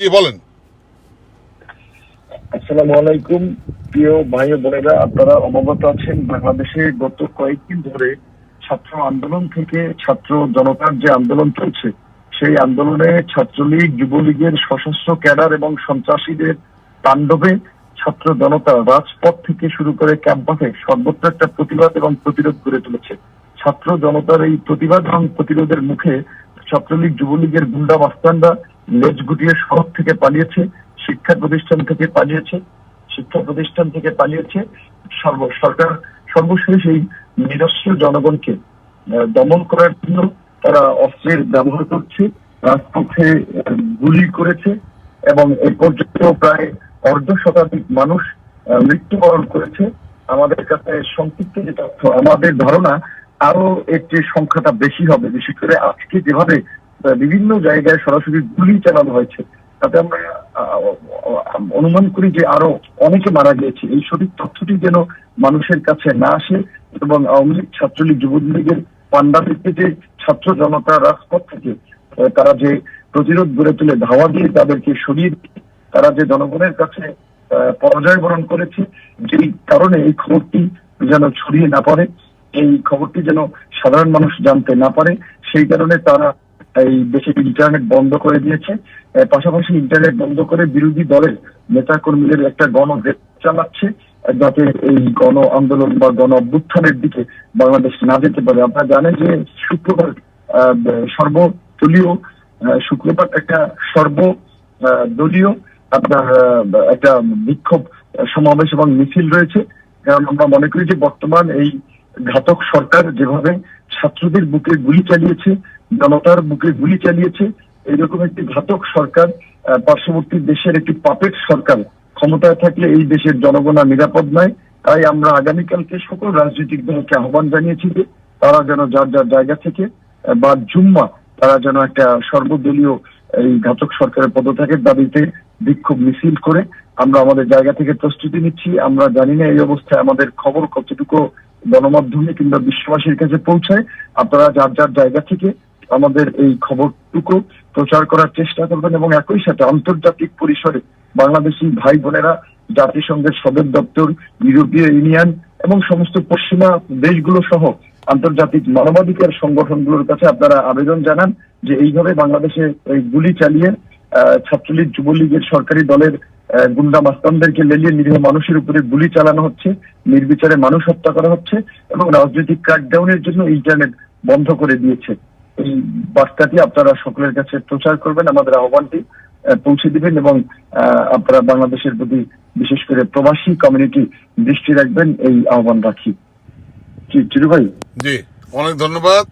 কি বলেন। আসসালামু আলাইকুম, প্রিয় ভাই বোনেরা, আপনারা অবগত আছেন, বাংলাদেশে গত কয়েকদিন ধরে ছাত্র আন্দোলন থেকে ছাত্র জনতার যে আন্দোলন চলছে, সেই আন্দোলনে ছাত্রলীগ, যুবলীগের সশস্ত্র ক্যাডার এবং সন্ত্রাসীদের তাণ্ডবে ছাত্র জনতা রাজপথ থেকে শুরু করে ক্যাম্পাসে সর্বত্র একটা প্রতিবাদ এবং প্রতিরোধ গড়ে তুলেছে। ছাত্র জনতার এই প্রতিবাদ এবং প্রতিরোধের মুখে ছাত্রলীগ, যুবলীগের গুন্ডা মাস্তানরা লেজ গুটিয়ে শহর থেকে পালিয়েছে, শিক্ষা প্রতিষ্ঠান থেকে পালিয়েছে, শিক্ষা প্রতিষ্ঠান থেকে পালিয়েছে। সর্ব, সরকার সর্বশেষ এই নিরস্ত্র জনগণকে দমন করার জন্য তারা অস্ত্রের ব্যবহার করছে, রাজপথে গুলি করেছে এবং এ পর্যন্ত প্রায় অর্ধ শতাধিক মানুষ মৃত্যুবরণ করেছে। আমাদের কাছে সংক্ষিপ্ত যে তথ্য, আমাদের ধারণা আরও এর যে সংখ্যাটা বেশি হবে। বিশেষ করে আজকে যেভাবে বিভিন্ন জায়গায় সরাসরি গুলি চালানো হয়েছে, তাতে আমরা অনুমান করি যে আরও অনেকে মারা গিয়েছে। এই সঠিক তথ্যটি যেন মানুষের কাছে না আসে এবং আওয়ামী লীগ ছাত্রলীগ যুবলীগের পান্ডা থেকে যে ছাত্র জনতা রাজপথ থেকে তারা যে প্রতিরোধ গড়ে তুলে ধাওয়া দিয়ে তাদেরকে সরিয়ে তারা যে জনগণের কাছে পরাজয় বরণ করেছে, যেই কারণে এই খবরটি যেন ছড়িয়ে না পড়ে। এই খবরটি যেন সাধারণ মানুষ জানতে না পারে, সেই কারণে তারা এই দেশে ইন্টারনেট বন্ধ করে দিয়েছে। পাশাপাশি ইন্টারনেট বন্ধ করে বিরোধী দলের নেতা কর্মীদের একটা গণ চালাচ্ছে, যাতে এই গণ আন্দোলন বা গণ অভ্যুত্থানের দিকে বাংলাদেশ না যেতে পারে। আপনারা জানেন যে শুক্রবার সর্বদলীয় শুক্রবার একটা সর্ব দলীয় আপনার একটা বিক্ষোভ সমাবেশ এবং মিছিল রয়েছে। কারণ আমরা মনে করি যে বর্তমান এই ঘাতক সরকার যেভাবে ছাত্রদের বুকে গুলি চালিয়েছে, জনতার বুকে গুলি চালিয়েছে এইরকম একটি ঘাতক সরকার পার্শ্ববর্তী দেশের একটি পাপেট সরকার ক্ষমতায় থাকলে এই দেশের জনগণ নিরাপদ নয়। তাই আমরা আগামীকালকে সকল রাজনৈতিক দলকে আহ্বান জানিয়েছি যে তারা যেন যার যার জায়গা থেকে বা জুম্মা তারা যেন একটা সর্বদলীয় এই ঘাতক সরকারের পদত্যাগের দাবিতে বিক্ষোভ মিছিল করে, আমরা আমাদের জায়গা থেকে প্রস্তুতি নিচ্ছি। আমরা জানি না এই অবস্থায় আমাদের খবর কতটুকু গণমাধ্যমে কিংবা বিশ্ববাসীর কাছে পৌঁছায়, আপনারা যার যার জায়গা থেকে আমাদের এই খবরটুকু প্রচার করার চেষ্টা করবেন এবং একই সাথে আন্তর্জাতিক পরিসরে বাংলাদেশি ভাই বোনেরা, জাতিসংঘের সদর দপ্তর, ইউরোপীয় ইউনিয়ন এবং সমস্ত পশ্চিমা দেশগুলো সহ আন্তর্জাতিক মানবাধিকার সংগঠনগুলোর কাছে আপনারা আবেদন জানান যে এইভাবে বাংলাদেশে এই গুলি চালিয়ে ছাত্রলীগ, যুবলীগের সরকারি দলের গুন্ডা মাস্তানদেরকে লেলিয়ে নিরীহ মানুষের উপরে গুলি চালানো হচ্ছে নির্বিচারে মানুষ হত্যা করা হচ্ছে এবং রাজনৈতিক ক্র্যাকডাউনের জন্য ইন্টারনেট বন্ধ করে দিয়েছে। এই বার্তাটি আপনারা সকলের কাছে প্রচার করবেন আমাদের আহ্বানটি আহ, পৌঁছে দিবেন এবং আপনারা বাংলাদেশের প্রতি বিশেষ করে প্রবাসী কমিউনিটি দৃষ্টি রাখবেন এই আহ্বান রাখি। চিরু ভাই? জি অনেক ধন্যবাদ।